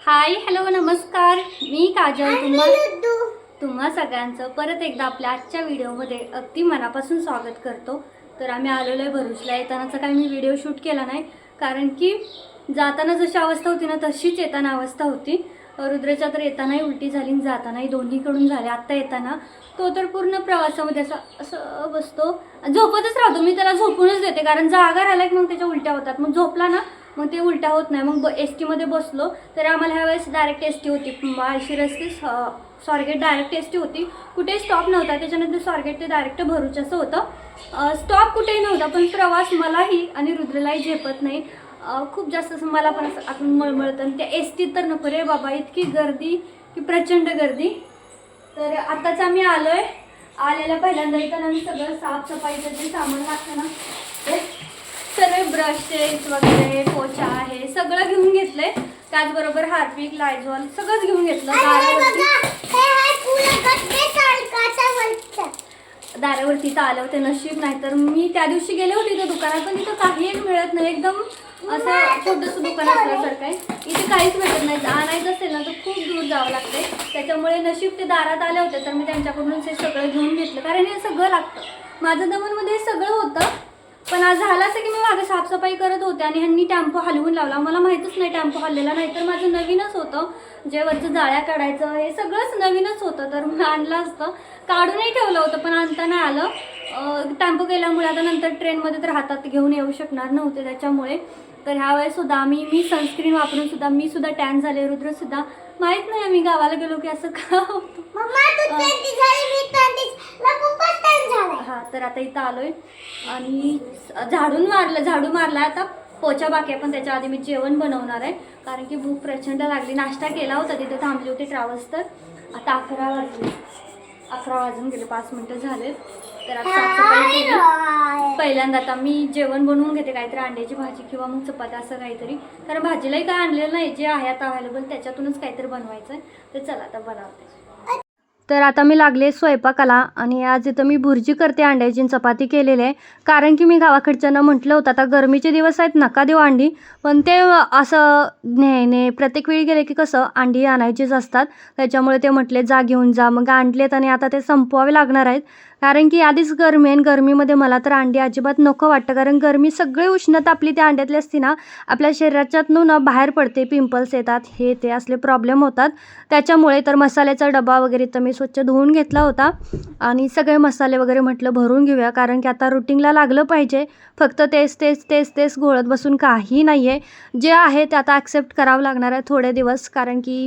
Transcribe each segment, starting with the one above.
Hi hello नमस्कार. मी काजल. तुम्हा तुम्हा सगळ्यांचं परत एकदा आपल्या आजच्या व्हिडिओमध्ये अगदी मनापासून स्वागत करतो. तर आम्ही आलेलो आहे भरुचला. येतानाचा काही मी व्हिडिओ शूट केला नाही कारण की जाताना जशी अवस्था होती ना तशीच येताना अवस्था होती. रुद्रच्या तर येतानाही उलटी झाली आणि जातानाही दोन्हीकडून झाले. आत्ता येताना तो तर पूर्ण प्रवासामध्ये असं असं बसतो. झोपतच राहतो. मी त्याला झोपूनच देते. कारण जागा राहिला की मग त्याच्या उलट्या होतात. मग झोपला ना मग ते उलट्या होत नाही. मग एस टीमध्ये बसलो तर आम्हाला ह्यावेळेस डायरेक्ट एस टी होती. अशी रस्ते स्वारगेट डायरेक्ट एस टी होती. कुठेही स्टॉप नव्हता. त्याच्यानंतर स्वारगेट ते डायरेक्ट भरूच असं होतं. स्टॉप कुठेही नव्हता. पण प्रवास मलाही आणि रुद्रलाही झेपत नाही. खूप जास्त असं मला पण असं आतून मळमळतं. आणि त्या एस टीत तर नको रे बाबा इतकी गर्दी की प्रचंड गर्दी. तर आताच आम्ही आलो आहे आलेल्या पहिल्यांदा इथं आम्ही सगळं साफसफाईचं जे सामान लागतं ना ते सर्व ब्रशेस वगैरे पोचा आहे सगळं घेऊन घेतलंय. त्याचबरोबर हार्पिक लायझॉल सगळंच घेऊन घेतलं. दारावरती दारावरती तर आलं होते नशीब नाही तर मी त्या दिवशी गेले होते त्या दुकानात पण तिथं काही एक मिळत नाही. एकदम असं छोटंसं दुकान असल्यासारखं आहे इथे काहीच भेटत नाही. आणायचं असेल ना तर खूप दूर जावं लागते. त्याच्यामुळे नशीब ते दारात आले होते तर मी त्यांच्याकडून हे सगळं घेऊन घेतलं. कारण हे सगळं लागतं. माझं दमनमध्ये हे सगळं होतं. पण आज झालं असं की मी मागे साफसफाई करत होते आणि ह्यांनी टॅम्पो हलवून लावला. मला माहीतच नाही टॅम्पो हललेला नाही तर माझं नवीनच होतं. जे वरचं जाळ्या काढायचं हे सगळंच नवीनच होतं. तर मी आणलं असतं. काढूनही ठेवलं होतं पण आणता नाही आलं. टॅम्पो केल्यामुळे आता नंतर ट्रेनमध्ये तर हातात घेऊन येऊ शकणार नव्हते त्याच्यामुळे. तर ह्या वेळेस सुद्धा आम्ही मी सनस्क्रीन वापरून सुद्धा मी सुद्धा टॅन झाले रुद्र सुद्धा. माहीत नाही आम्ही गावाला गेलो की असं का होतं. हा तर आता इथं आलोय. आणि झाडून मारलं झाडू मारला. आता पोचा बाकी आहे पण त्याच्या आधी मी जेवण बनवणार आहे. कारण की भूक प्रचंड लागली. नाश्ता केला होता तिथे थांबली होती ट्रॅव्हल्स तर. आता अकरा वाजले. अकरा वाजून गेले पाच मिनटं झाले तर आता पहिल्यांदा आता मी जेवण बनवून घेते काहीतरी अंड्याची भाजी किंवा मग चपात्या असं काहीतरी. कारण भाजीलाही काय आणलेलं नाही जे आहे आता अवेलेबल त्याच्यातूनच काहीतरी बनवायचं आहे तर चला आता बनवते. तर आता मी लागले स्वयंपाकाला आणि आज इथं मी भुर्जी करते अंड्याची चपाती केलेली आहे. कारण की मी गावाकडच्यांना म्हटलं होतं आता गरमीचे दिवस आहेत नका देऊ अंडी. पण ते असं नेहने प्रत्येक वेळी गेले की कसं अंडी आणायचीच असतात. त्याच्यामुळे ते म्हटले जा घेऊन जा. मग आणलेत आणि आता ते संपवावे लागणार आहेत. कारण की आधीच गरमी आहे आणि गरमीमध्ये मला तर अंडी अजिबात नको वाटतं. कारण गरमी सगळी उष्णता आपली त्या अंड्यातली असती ना आपल्या शरीराच्यातनं ना बाहेर पडते पिंपल्स येतात हे ते असले प्रॉब्लेम होतात. त्याच्यामुळे तर मसाल्याचा डबा वगैरे तर मी स्वच्छ धुवून घेतला होता. आणि सगळे मसाले वगैरे म्हटलं भरून घेऊया. कारण की आता रुटीनला लागलं पाहिजे. फक्त तेच तेच तेच तेच घोळत बसून काही नाही आहे जे आहे ते आता ॲक्सेप्ट करावं लागणार आहे थोडे दिवस. कारण की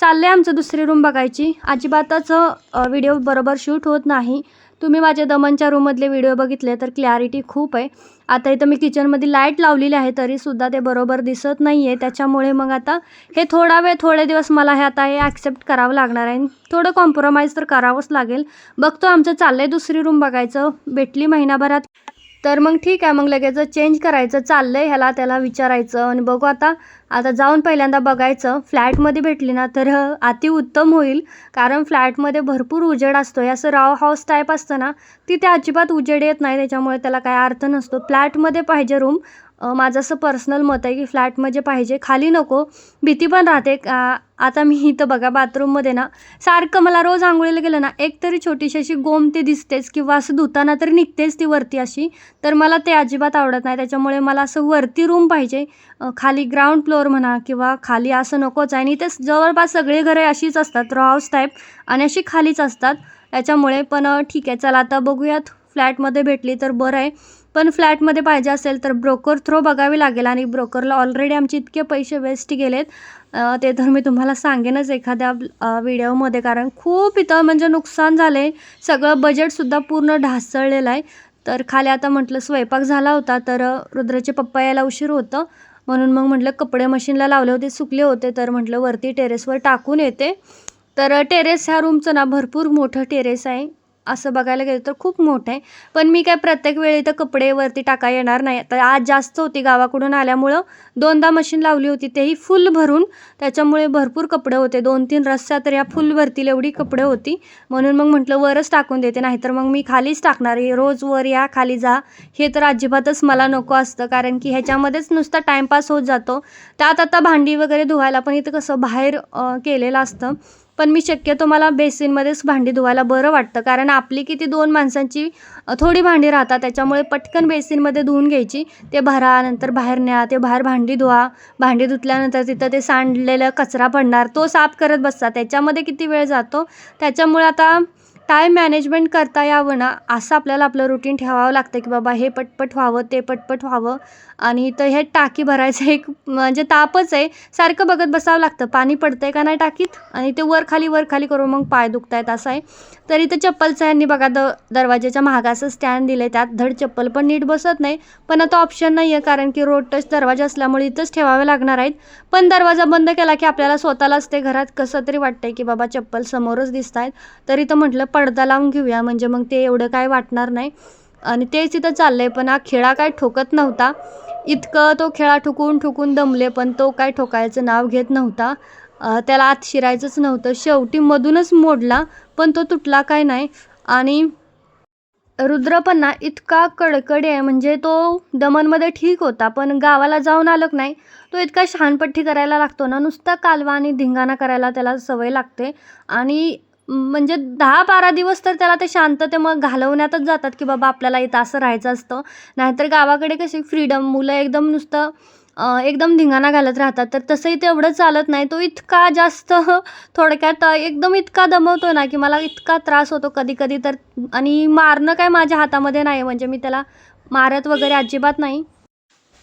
चाललं आहे आमचं दुसरी रूम बघायची. अजिबातच व्हिडिओ बरोबर शूट होत नाही. तुम्ही माझ्या दमनच्या रूममधले व्हिडिओ बघितले तर क्लॅरिटी खूप आहे. आता इथं मी किचनमध्ये लाइट लावलेली आहे तरीसुद्धा ते बरोबर दिसत नाही आहे त्याच्यामुळे मग आता हे थोडा वेळ थोडे दिवस मला हे आता हे ॲक्सेप्ट करावं लागणार आहे. थोडं कॉम्प्रोमाइज तर करावंच लागेल. बघतो आमचं चाललं आहे दुसरी रूम बघायचं. भेटली महिनाभरात तर मग ठीक आहे मग लगेच चेंज करायचं चाललं आहे ह्याला त्याला विचारायचं आणि बघू आता. आता जाऊन पहिल्यांदा बघायचं. फ्लॅटमध्ये भेटली ना तर अतिउत्तम होईल. कारण फ्लॅटमध्ये भरपूर उजेड असतो. आहे असं राव हाऊस टाईप असतं ना तिथे अजिबात उजेड येत नाही. त्याच्यामुळे त्याला काय अर्थ नसतो. फ्लॅटमध्ये पाहिजे रूम माझं असं पर्सनल मत आहे की फ्लॅटमध्ये पाहिजे. खाली नको. भीती पण राहते. आता मी इथं बघा बाथरूममध्ये ना सारखं मला रोज आंघोळीला गेलं ना एक तरी छोटीशी अशी गोमती दिसतेच किंवा असं धुताना तरी निघतेच ती वरती अशी. तर मला ते अजिबात आवडत नाही. त्याच्यामुळे मला असं वरती रूम पाहिजे. खाली ग्राउंड फ्लोअर म्हणा किंवा खाली असं नकोच आहे. आणि ते जवळपास सगळे घरे अशीच असतात. रॉ हाऊस टाईप आणि अशी खालीच असतात. त्याच्यामुळे पण ठीक आहे. चला आता बघूयात फ्लॅटमध्ये भेटली तर बरं आहे. पण फ्लॅटमध्ये पाहिजे असेल तर ब्रोकर थ्रो बघावी लागेल आणि ब्रोकरला ऑलरेडी आमचे इतके पैसे वेस्ट गेलेत. ते तर मी तुम्हाला सांगेनच एखाद्या व्हिडिओमध्ये कारण खूप इथं म्हणजे नुकसान झालं आहे सगळं बजेटसुद्धा पूर्ण ढासळलेलं आहे. तर खाली आता म्हटलं स्वयंपाक झाला होता तर रुद्राचे पप्पा यायला उशीर होतं. म्हणून मग म्हटलं कपडे मशीनला लावले होते सुकले होते. तर म्हटलं वरती टेरेसवर टाकून येते. तर टेरेस ह्या रूमचं ना भरपूर मोठं टेरेस आहे. असं बघायला गेलं तर खूप मोठं आहे. पण मी काय प्रत्येक वेळी तर कपडे वरती टाका येणार नाही. तर आज जास्त होती गावाकडून आल्यामुळं दोनदा मशीन लावली होती. तेही फुल भरून. त्याच्यामुळे भरपूर कपडे होते. दोन तीन रस्त्या तर या फुल भरतील एवढी कपडे होती. म्हणून मग म्हटलं वरच टाकून देते. नाहीतर मग मी खालीच टाकणार आहे. रोज वर या खाली जा. हे तर अजिबातच मला नको असतं. कारण की ह्याच्यामध्येच नुसता टाईमपास होत जातो. त्यात आता भांडी वगैरे धुवायला पण इथं कसं बाहेर केलेलं असतं. पण मी शक्यतो मला बेसिनमध्येच भांडी धुवायला बरं वाटतं. कारण आपली किती दोन माणसांची थोडी भांडी राहतात त्याच्यामुळे पटकन बेसिनमध्ये धुवून घ्यायची. ते भरा नंतर बाहेर न्या ते बाहेर भांडी धुवा. भांडी धुतल्यानंतर तिथं ते सांडलेलं कचरा पडणार तो साफ करत बसता त्याच्यामध्ये किती वेळ जातो? त्याच्यामुळे आता टाईम मॅनेजमेंट करता यावं ना असं आपल्याला आपलं रुटीन ठेवावं लागतं की बाबा हे पटपट व्हावं ते पटपट व्हावं. आणि तर हे टाकी भरायचं एक म्हणजे तापच आहे. सारखं बघत बसावं लागतं. पाणी पडतं आहे का नाही टाकीत? आणि ते वर खाली वर खाली करून मग पाय दुखत आहेत असं आहे. तर इथं चप्पलचं यांनी बघा द दरवाजाच्या महागाचं स्टँड दिलं आहे त्यात धड चप्पल पण नीट बसत नाही. पण आता ऑप्शन नाही आहे कारण की रोड टच दरवाजा असल्यामुळे इथंच ठेवावे लागणार आहेत. पण दरवाजा बंद केला की आपल्याला स्वतःलाच ते घरात कसं तरी वाटतंय की बाबा चप्पल समोरच दिसत आहेत तरी तर म्हटलं पडदा लावून घेऊया. म्हणजे मग ते एवढं काय वाटणार नाही. आणि तेच इथं चाललं आहे पण हा खेळा काय ठोकत नव्हता. इतकं तो खेळा ठुकून ठुकून दमले पण तो काय ठोकायचं नाव घेत नव्हता. त्याला आत शिरायचंच नव्हतं. शेवटी मधूनच मोडला पण तो तुटला काय नाही. आणि रुद्रपणा इतका कडकडे आहे. म्हणजे तो दमनमध्ये ठीक होता पण गावाला जाऊन आलं नाही तो इतका शहाणपट्टी करायला लागतो ना. नुसता कालवा आणि धिंगाणा करायला त्याला सवय लागते. आणि म्हणजे दहा बारा दिवस तर त्याला ते शांतते मग घालवण्यातच जातात की बाबा आपल्याला इथं असं राहायचं असतं. नाहीतर गावाकडे कशी फ्रीडम मुलं एकदम नुसतं एकदम धिंगाणा घालत राहतात. तर तसंही तेवढं चालत नाही. तो इतका जास्त थोडक्यात एकदम इतका दमवतो ना की मला इतका त्रास होतो कधी कधी तर. आणि मारणं काय माझ्या हातामध्ये नाही म्हणजे मी त्याला मारत वगैरे अजिबात नाही.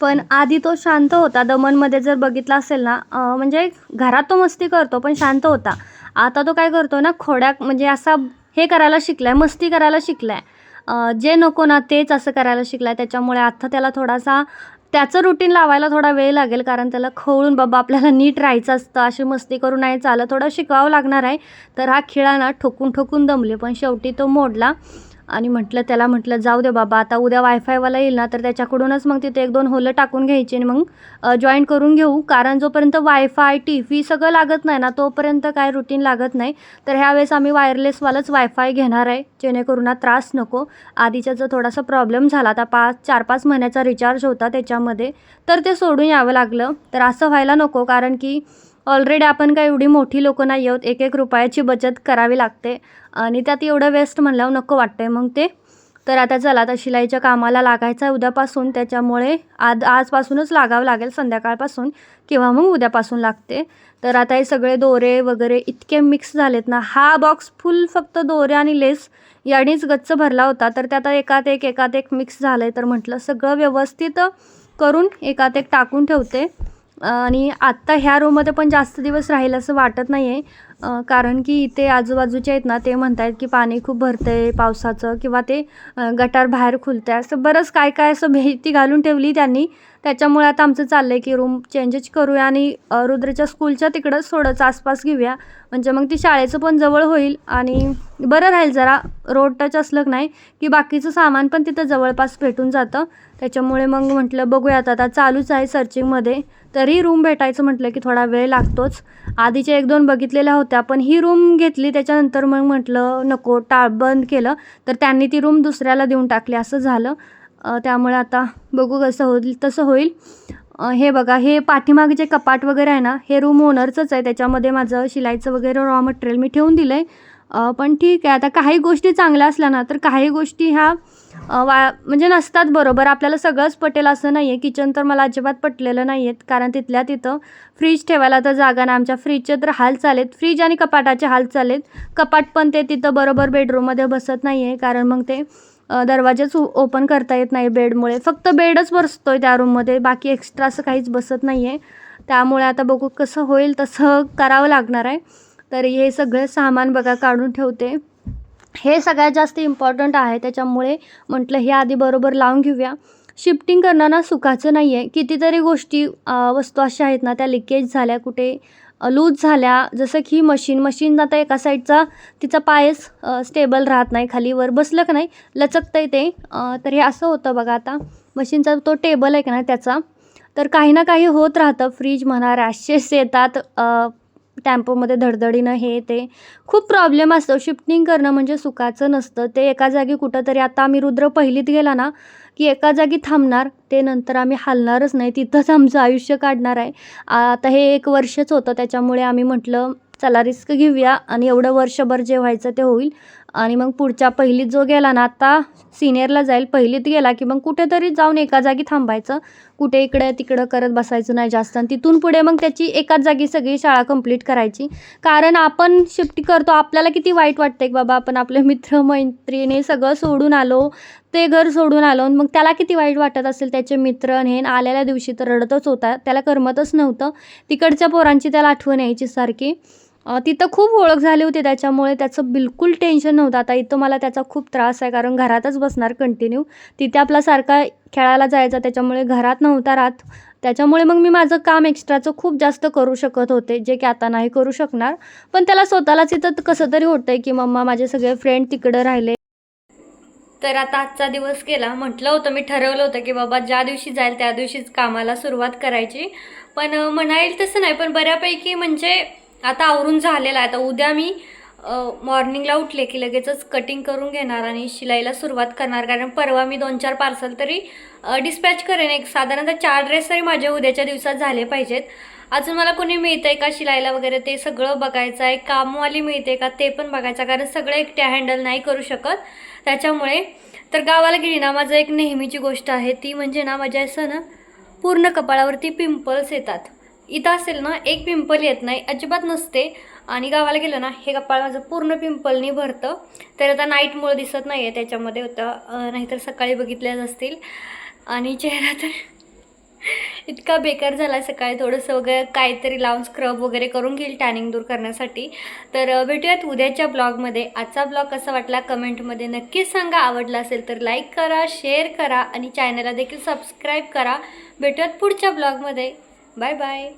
पण आधी तो शांत होता. दमनमध्ये जर बघितला असेल ना म्हणजे घरात तो मस्ती करतो पण शांत होता. आता तो काय करतो ना खोड्याक म्हणजे असा हे करायला शिकलाय मस्ती करायला शिकलाय. जे नको ना तेच असं करायला शिकलाय. त्याच्यामुळे आता त्याला थोडासा त्याचं रुटीन लावायला थोडा वेळ लागेल कारण त्याला खवळून बाबा आपल्याला नीट राहायचं असतं अशी मस्ती करून नाही चालत. थोडं शिकवावं लागणार आहे तर हा खिळा ना ठोकून ठोकून दमले. पण शेवटी तो मोडला. आणि म्हटलं त्याला म्हटलं जाऊ दे बाबा आता उद्या वायफायवाला येईल ना तर त्याच्याकडूनच मग तिथे एक दोन होलं टाकून घ्यायची आणि मग जॉईन करून घेऊ. कारण जोपर्यंत वायफाय टी व्ही सगळं लागत नाही ना तोपर्यंत काय रुटीन लागत नाही. तर ह्यावेळेस आम्ही वायरलेसवालंच वायफाय घेणार आहे. जेणेकरून ना त्रास नको. आधीच्याचा थोडासा प्रॉब्लेम झाला आता पाच चार पाच महिन्याचा रिचार्ज होता त्याच्यामध्ये तर ते सोडून यावं लागलं. तर असं व्हायला नको. कारण की ऑलरेडी आपण काय एवढी मोठी लोकं नाही आहोत एक एक रुपयाची बचत करावी लागते. आणि त्यात एवढं वेस्ट म्हणल्यावर नको वाटतंय. मग ते तर आता चला आता शिलाईच्या कामाला लागायचं आहे उद्यापासून. त्याच्यामुळे आज आजपासूनच लागावं लागेल संध्याकाळपासून किंवा मग उद्यापासून लागते. तर आता हे सगळे दोरे वगैरे इतके मिक्स झालेत ना हा बॉक्स फुल फक्त दोरे आणि लेस यानेच गच्च भरला होता. तर त्यात एकात एक एकात एक मिक्स झालं आहे तर म्हटलं सगळं व्यवस्थित करून एकात एक टाकून ठेवते. आणि आत्ता ह्या रूममध्ये पण जास्त दिवस राहील असं वाटत नाही आहे कारण की इथे आजूबाजूचे आहेत ना ते म्हणत आहेत की पाणी खूप भरतं आहे पावसाचं किंवा ते गटार बाहेर खुलतं आहे असं बरंच काय काय असं भीती घालून ठेवली त्यांनी. त्याच्यामुळे आता आमचं चाललं आहे की रूम चेंजेस करूया आणि रुद्रच्या स्कूलच्या तिकडंच थोडंच आसपास घेऊया. म्हणजे मग ती शाळेचं पण जवळ होईल आणि बरं राहील जरा. रोड टच असलं की नाही की बाकीचं सामान पण तिथं जवळपास भेटून जातं. त्याच्यामुळे मग म्हटलं बघूया आता आता चालूच आहे सर्चिंगमध्ये तरी रूम भेटायचं म्हटलं की थोडा वेळ लागतोच. आधीच्या एक दोन बघितलेल्या होत्या पण ही रूम घेतली त्याच्यानंतर मग म्हटलं नको टाळ बंद केलं. तर त्यांनी ती रूम दुसऱ्याला देऊन टाकली असं झालं. त्यामुळे आता बघू कसं होईल तसं होईल. हे बघा हे पाठीमागे जे कपाट वगैरे आहे ना हे रूम ओनरचंच आहे. त्याच्यामध्ये माझं शिलाईचं वगैरे रॉ मटेरियल मी ठेवून दिलं आहे पण ठीक आहे आता काही गोष्टी चांगल्या असल्या ना तर काही गोष्टी ह्या वा म्हणजे नसतात बरोबर. आपल्याला सगळंच पटेल असं नाही आहे किचन तर मला अजिबात पटलेलं नाही आहेत कारण तिथल्या तिथं फ्रीज ठेवायला तर जागा नाही. आमच्या फ्रीजचे तर हाल चालेत. फ्रीज आणि कपाटाचे हाल चालेत. कपाट पण ते तिथं बरोबर बेडरूममध्ये बसत नाही आहे कारण मग ते दरवाजेच ओपन करता येत नाही बेडमुळे. फक्त बेडच बसतो आहे त्या रूममध्ये बाकी एक्स्ट्रा असं काहीच बसत नाही आहे त्यामुळे आता बघू कसं होईल तसं करावं लागणार आहे. तर हे सगळं सामान बघा काढून ठेवते. हे सगळ्यात जास्त इम्पॉर्टंट आहे. त्याच्यामुळे म्हटलं हे आधी बरोबर लावून घेऊया. शिफ्टिंग करणं ना सुखाचं नाही आहे कितीतरी गोष्टी वस्तू अशा आहेत ना त्या लिकेज झाल्या. कुठे लूज झाल्या. जसं की मशीन मशीन आता एका साईडचा तिचा पायच स्टेबल राहत नाही खाली वर बसलं का नाही लचकतं आहे ते तर हे असं होतं बघा आता. मशीनचा तो टेबल आहे का नाही त्याचा. तर काही ना काही होत राहतं. फ्रीज म्हणा रॅशेस येतात. टॅम्पोमध्ये धडधडीनं हे ते. खूप प्रॉब्लेम असतो. शिफ्टिंग करणं म्हणजे सुखाचं नसतं. ते एका जागी कुठंतरी आता आम्ही रुद्र पहिलीत गेला ना की एका जागी थांबणार ते नंतर आम्ही हलणारच नाही. तिथंच आमचं आयुष्य काढणार आहे. आता हे एक वर्षच होतं त्याच्यामुळे आम्ही म्हटलं चला रिस्क घेऊया आणि एवढं वर्षभर जे व्हायचं ते होईल. आणि मग पुढच्या पहिलीत जो गेला ना आता सिनियरला जाईल. पहिलीत गेला की मग कुठेतरी जाऊन एका जागी थांबायचं. कुठे इकडे तिकडं करत बसायचं नाही जास्त. आणि तिथून पुढे मग त्याची एकाच जागी सगळी शाळा कंप्लीट करायची. कारण आपण शिफ्ट करतो. आपल्याला किती वाईट वाटतं की बाबा आपण आपले मित्रमैत्रिणी सगळं सोडून आलो. ते घर सोडून आलो. आणि मग त्याला किती वाईट वाटत असेल? त्याचे मित्र हे आलेल्या दिवशी तर रडतच होता. त्याला करमतच नव्हतं. तिकडच्या पोरांची त्याला आठवण यायची सारखी. तिथं खूप ओळख झाली होती त्याच्यामुळे त्याचं बिलकुल टेन्शन नव्हतं. आता इथं मला त्याचा खूप त्रास आहे कारण घरातच बसणार कंटिन्यू तिथे आपला सारखा खेळायला जायचा त्याच्यामुळे घरात नव्हता राहत. त्याच्यामुळे मग मी माझं काम एक्स्ट्राचं खूप जास्त करू शकत होते जे की आता नाही करू शकणार. पण त्याला स्वतःलाच इथं कसं तरी होतंय की मम्मा माझे सगळे फ्रेंड तिकडं राहिले. तर आता आजचा दिवस गेला. म्हटलं होतं मी ठरवलं होतं की बाबा ज्या दिवशी जाईल त्या दिवशीच कामाला सुरुवात करायची. पण अं, म्हणा येईल तसं नाही पण बऱ्यापैकी म्हणजे आता आवरून झालेला आहे. आता उद्या मी मॉर्निंगला उठले की लगेचच कटिंग करून घेणार आणि शिलाईला सुरुवात करणार. कारण परवा मी दोन चार पार्सल तरी डिस्पॅच करेन. एक साधारणतः चार ड्रेस तरी माझे उद्याच्या दिवसात झाले पाहिजेत. अजून मला कोणी मिळतं आहे का शिलाईला वगैरे? ते सगळं बघायचं आहे कामवाली मिळते का? ते पण बघायचं. कारण सगळं एकट्या हँडल नाही करू शकत. त्याच्यामुळे तर गावाला गेली ना माझं एक नेहमीची गोष्ट आहे. ती म्हणजे ना माझ्या असं ना पूर्ण कपाळावरती पिंपल्स येतात. इथं असेल ना एक पिंपल येत नाही अजिबात नसते. आणि गावाला गेलं ना हे कपाळ माझं पूर्ण पिंपलनी भरतं. तर आता नाईटमुळे दिसत नाही आहे त्याच्यामध्ये होतं. नाहीतर सकाळी बघितल्याच असतील. आणि चेहरा तर इतका बेकार झाला सकाळी. थोडंसं वगैरे काहीतरी लावून स्क्रब वगैरे करून घेईल टॅनिंग दूर करण्यासाठी. तर भेटूयात उद्याच्या ब्लॉगमध्ये आजचा ब्लॉग कसा वाटला कमेंटमध्ये नक्कीच सांगा. आवडला असेल तर लाईक करा शेअर करा आणि चॅनलला देखील सबस्क्राईब करा. भेटूयात पुढच्या ब्लॉगमध्ये Bye bye.